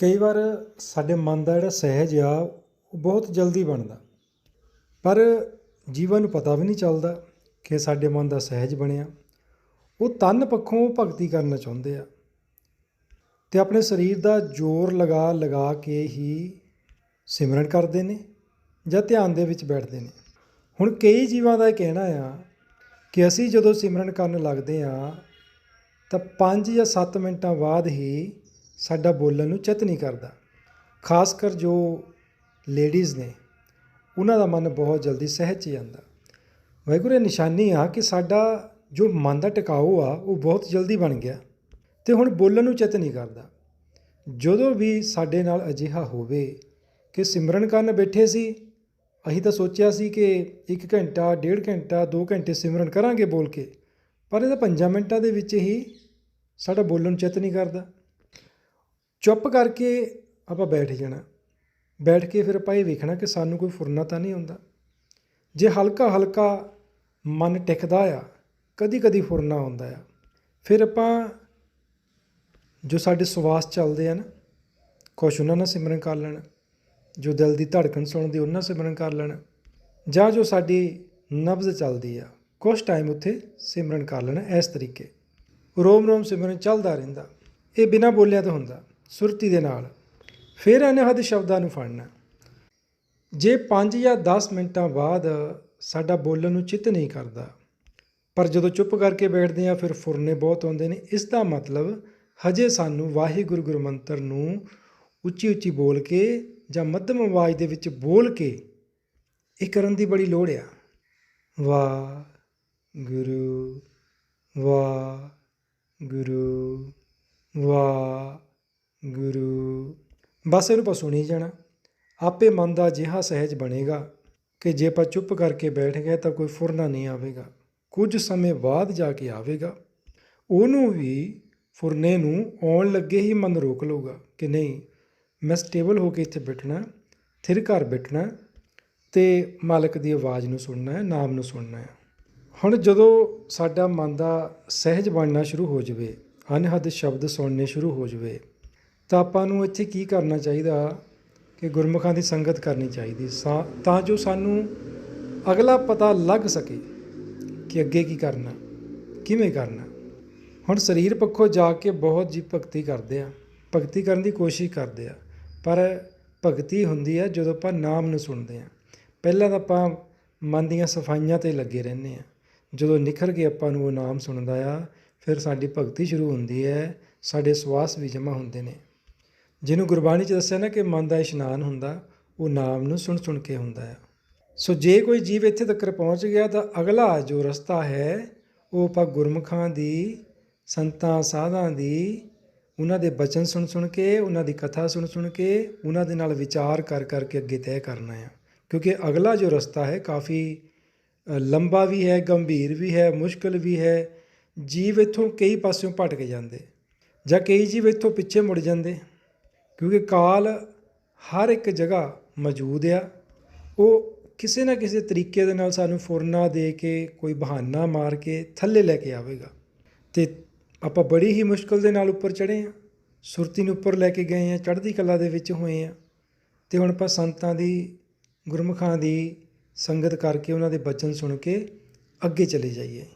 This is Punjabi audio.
ਕਈ ਵਾਰ ਸਾਡੇ ਮਨ ਦਾ ਜਿਹੜਾ ਸਹਿਜ ਆ, ਉਹ ਬਹੁਤ ਜਲਦੀ ਬਣਦਾ। ਪਰ ਜੀਵਨ ਨੂੰ ਪਤਾ ਵੀ ਨਹੀਂ ਚੱਲਦਾ ਕਿ ਸਾਡੇ ਮਨ ਦਾ ਸਹਿਜ ਬਣਿਆ। ਉਹ ਤਨ ਪੱਖੋਂ ਭਗਤੀ ਕਰਨਾ ਚਾਹੁੰਦੇ ਆ। ਤੇ ਆਪਣੇ ਸਰੀਰ ਦਾ ਜ਼ੋਰ ਲਗਾ ਲਗਾ ਕੇ ਹੀ ਸਿਮਰਨ ਕਰਦੇ ਨੇ ਜਾਂ ਧਿਆਨ ਦੇ ਵਿੱਚ ਬੈਠਦੇ ਨੇ। ਹੁਣ ਕਈ ਜੀਵਾਂ ਦਾ ਇਹ ਕਹਿਣਾ ਆ ਕਿ ਅਸੀਂ ਜਦੋਂ ਸਿਮਰਨ ਕਰਨ ਲੱਗਦੇ ਆ, ਤਾਂ 5 ਜਾਂ 7 ਮਿੰਟਾਂ ਬਾਅਦ ਹੀ ਸਾਡਾ ਬੋਲਣ ਨੂੰ ਚਿੱਤ ਨਹੀਂ ਕਰਦਾ। ਖਾਸ ਕਰ ਜੋ ਲੇਡੀਜ਼ ਨੇ, ਉਹਨਾਂ ਦਾ ਮਨ ਬਹੁਤ ਜਲਦੀ ਸਹਿਜ 'ਚ ਜਾਂਦਾ। ਵਾਹਿਗੁਰੂ ਇਹ ਨਿਸ਼ਾਨੀ ਆ ਕਿ ਸਾਡਾ ਜੋ ਮਨ ਦਾ ਟਿਕਾਓ ਆ, ਉਹ ਬਹੁਤ ਜਲਦੀ ਬਣ ਗਿਆ ਤੇ ਹੁਣ ਬੋਲਣ ਨੂੰ ਚਿੱਤ ਨਹੀਂ ਕਰਦਾ। ਜਦੋਂ ਵੀ ਸਾਡੇ ਨਾਲ ਅਜਿਹਾ ਹੋਵੇ ਕਿ ਸਿਮਰਨ ਕਰਨ ਬੈਠੇ ਸੀ, ਅਸੀਂ ਤਾਂ ਸੋਚਿਆ ਸੀ ਕਿ 1 ਘੰਟਾ, ਡੇਢ ਘੰਟਾ 2 ਘੰਟੇ ਸਿਮਰਨ ਕਰਾਂਗੇ ਬੋਲ ਕੇ, ਪਰ ਇਹਦਾ 5 ਮਿੰਟਾਂ ਦੇ ਵਿੱਚ ਹੀ ਸਾਡਾ ਬੋਲਣ ਨੂੰ ਚਿੱਤ ਨਹੀਂ ਕਰਦਾ। ਚੁੱਪ ਕਰਕੇ ਆਪਾਂ ਬੈਠ ਜਾਣਾ। ਬੈਠ ਕੇ ਫਿਰ ਆਪਾਂ ਇਹ ਵੇਖਣਾ ਕਿ ਸਾਨੂੰ ਕੋਈ ਫੁਰਨਾ ਤਾਂ ਨਹੀਂ ਆਉਂਦਾ। ਜੇ ਹਲਕਾ ਹਲਕਾ ਮਨ ਟਿਕਦਾ ਆ, ਕਦੀ ਕਦੀ ਫੁਰਨਾ ਆਉਂਦਾ ਆ। ਫਿਰ ਆਪਾਂ ਜੋ ਸਾਡੇ ਸਵਾਸ ਚੱਲਦੇ ਆ ਨਾ, ਕੁਛ ਉਹਨਾਂ ਨਾਲ ਸਿਮਰਨ ਕਰ ਲੈਣਾ। ਜੋ ਦਿਲ ਦੀ ਧੜਕਣ ਸੁਣਦੀ ਉਹਨਾਂ ਨਾਲ ਸਿਮਰਨ ਕਰ ਲੈਣਾ। ਜਾਂ ਜੋ ਸਾਡੀ ਨਬਜ਼ ਚੱਲਦੀ ਆ, ਕੁਛ ਟਾਈਮ ਉੱਥੇ ਸਿਮਰਨ ਕਰ ਲੈਣਾ ਇਸ ਤਰੀਕੇ। ਰੋਮ ਰੋਮ ਸਿਮਰਨ ਚੱਲਦਾ ਰਹਿੰਦਾ। ਇਹ ਬਿਨਾਂ ਬੋਲਿਆਂ ਤੋਂ ਹੁੰਦਾ। ਸੁਰਤੀ ਦੇ ਨਾਲ, ਫਿਰ ਅਨਹਦ ਸ਼ਬਦਾਂ ਨੂੰ ਫੜਨਾ। ਜੇ 5 ਜਾਂ 10 ਮਿੰਟਾਂ ਬਾਅਦ ਸਾਡਾ ਬੋਲਣ ਨੂੰ ਚਿੱਤ ਨਹੀਂ ਕਰਦਾ, ਪਰ ਜਦੋਂ ਚੁੱਪ ਕਰਕੇ ਬੈਠਦੇ ਆ ਫਿਰ ਫੁਰਨੇ ਬਹੁਤ ਆਉਂਦੇ ਨੇ। ਇਸ ਦਾ ਮਤਲਬ ਹਜੇ ਸਾਨੂੰ ਵਾਹਿਗੁਰੂ ਗੁਰੂ ਮੰਤਰ ਨੂੰ ਉੱਚੀ ਉੱਚੀ ਬੋਲ ਕੇ ਜਾਂ ਮੱਧਮ ਆਵਾਜ਼ ਦੇ ਵਿੱਚ ਬੋਲ ਕੇ ਇਹ ਕਰਨ ਦੀ ਬੜੀ ਲੋੜ ਆ। ਵਾ ਗੁਰੂ ਵਾ ਗੁਰੂ ਵਾ ਗੁਰੂ, ਬਸ ਇਹਨੂੰ ਆਪਾਂ ਸੁਣੀ ਜਾਣਾ। ਆਪੇ ਮਨ ਦਾ ਅਜਿਹਾ ਸਹਿਜ ਬਣੇਗਾ ਕਿ ਜੇ ਆਪਾਂ ਚੁੱਪ ਕਰਕੇ ਬੈਠ ਗਏ ਤਾਂ ਕੋਈ ਫੁਰਨਾ ਨਹੀਂ ਆਵੇਗਾ। ਕੁਝ ਸਮੇਂ ਬਾਅਦ ਜਾ ਕੇ ਆਵੇਗਾ। ਉਹਨੂੰ ਵੀ ਫੁਰਨੇ ਨੂੰ ਆਉਣ ਲੱਗੇ ਹੀ ਮਨ ਰੋਕ ਲਊਗਾ ਕਿ ਨਹੀਂ, ਮੈਂ ਸਟੇਬਲ ਹੋ ਕੇ ਇੱਥੇ ਬੈਠਣਾ, ਥਿਰ ਘਰ ਬੈਠਣਾ ਤੇ ਮਾਲਕ ਦੀ ਆਵਾਜ਼ ਨੂੰ ਸੁਣਨਾ ਹੈ, ਨਾਮ ਨੂੰ ਸੁਣਨਾ ਹੈ। ਹੁਣ ਜਦੋਂ ਸਾਡਾ ਮਨ ਦਾ ਸਹਿਜ ਬਣਨਾ ਸ਼ੁਰੂ ਹੋ ਜਾਵੇ, ਅਨਹਦ ਸ਼ਬਦ ਸੁਣਨੇ ਸ਼ੁਰੂ ਹੋ ਜਾਵੇ ਤਾਂ ਆਪਾਂ ਨੂੰ ਇੱਥੇ ਕੀ ਕਰਨਾ ਚਾਹੀਦਾ? ਕਿ ਗੁਰਮੁਖਾਂ ਦੀ ਸੰਗਤ ਕਰਨੀ ਚਾਹੀਦੀ। ਸਾ- ਤਾਂ ਜੋ ਸਾਨੂੰ ਅਗਲਾ ਪਤਾ ਲੱਗ ਸਕੇ ਕਿ ਅੱਗੇ ਕੀ ਕਰਨਾ, ਕਿਵੇਂ ਕਰਨਾ। ਹੁਣ ਸਰੀਰ ਪੱਖੋਂ ਜਾ ਕੇ ਬਹੁਤ ਜੀ ਭਗਤੀ ਕਰਦੇ ਆ। ਭਗਤੀ ਕਰਨ ਦੀ ਕੋਸ਼ਿਸ਼ ਕਰਦੇ ਆ। ਪਰ ਭਗਤੀ ਹੁੰਦੀ ਹੈ ਜਦੋਂ ਆਪਾਂ ਨਾਮ ਨੂੰ ਸੁਣਦੇ ਆ। ਪਹਿਲਾਂ ਤਾਂ ਆਪਾਂ ਮਨ ਦੀਆਂ ਸਫਾਈਆਂ ਤੇ ਲੱਗੇ ਰਹਿੰਦੇ ਆ। ਜਦੋਂ ਨਿਖਰ ਕੇ ਆਪਾਂ ਨੂੰ ਉਹ ਨਾਮ ਸੁਣਦਾ ਆ, ਫਿਰ ਸਾਡੀ ਭਗਤੀ ਸ਼ੁਰੂ ਹੁੰਦੀ ਹੈ, ਸਾਡੇ ਸਵਾਸ ਵੀ ਜਮ੍ਹਾਂ ਹੁੰਦੇ ਨੇ। ਜਿਹਨੂੰ ਗੁਰਬਾਣੀ ਚ ਦੱਸਿਆ ਨਾ ਕਿ ਮਨ ਦਾ ਇਸ਼ਨਾਨ ਹੁੰਦਾ, ਉਹ ਨਾਮ ਨੂੰ ਸੁਣ ਸੁਣ ਕੇ ਹੁੰਦਾ ਆ। ਸੋ ਜੇ ਕੋਈ ਜੀਵ ਇੱਥੇ ਤੱਕ ਪਹੁੰਚ ਗਿਆ ਤਾਂ ਅਗਲਾ ਜੋ ਰਸਤਾ ਹੈ, ਉਹ ਆਪਾਂ ਗੁਰਮੁਖਾਂ ਦੀ, ਸੰਤਾਂ, ਸਾਧਾਂ ਦੀ, ਉਹਨਾਂ ਦੇ ਬਚਨ ਸੁਣ ਸੁਣ ਕੇ, ਉਹਨਾਂ ਦੀ ਕਥਾ ਸੁਣ ਸੁਣ ਕੇ, ਉਹਨਾਂ ਦੇ ਨਾਲ ਵਿਚਾਰ ਕਰ ਕਰਕੇ ਅੱਗੇ ਤੈਅ ਕਰਨਾ ਆ। ਕਿਉਂਕਿ ਅਗਲਾ ਜੋ ਰਸਤਾ ਹੈ ਕਾਫੀ ਲੰਬਾ ਵੀ ਹੈ, ਗੰਭੀਰ ਵੀ ਹੈ, ਮੁਸ਼ਕਲ ਵੀ ਹੈ। ਜੀਵ ਇੱਥੋਂ ਕਈ ਪਾਸਿਓਂ ਭਟਕ ਜਾਂਦੇ, ਜਾਂ ਕਈ ਜੀਵ ਇੱਥੋਂ ਪਿੱਛੇ ਮੁੜ ਜਾਂਦੇ। ਕਿਉਂਕਿ ਕਾਲ ਹਰ ਇੱਕ ਜਗ੍ਹਾ ਮੌਜੂਦ ਆ। ਉਹ ਕਿਸੇ ਨਾ ਕਿਸੇ ਤਰੀਕੇ ਦੇ ਨਾਲ ਸਾਨੂੰ ਫੁਰਨਾ ਦੇ ਕੇ, ਕੋਈ ਬਹਾਨਾ ਮਾਰ ਕੇ ਥੱਲੇ ਲੈ ਕੇ ਆਵੇਗਾ। ਤੇ ਆਪਾਂ ਬੜੀ ਹੀ ਮੁਸ਼ਕਲ ਦੇ ਨਾਲ ਉੱਪਰ ਚੜ੍ਹੇ ਆ। ਸੁਰਤੀ ਨੂੰ ਉੱਪਰ ਲੈ ਕੇ ਗਏ ਆ, ਚੜ੍ਹਦੀ ਕਲਾ ਦੇ ਵਿੱਚ ਹੋਏ ਆ। ਤੇ ਹੁਣ ਆਪਾਂ ਸੰਤਾਂ ਦੀ, ਗੁਰਮੁਖਾਂ ਦੀ ਸੰਗਤ ਕਰਕੇ ਉਹਨਾਂ ਦੇ ਬਚਨ ਸੁਣ ਕੇ ਅੱਗੇ ਚਲੇ ਜਾਈਏ।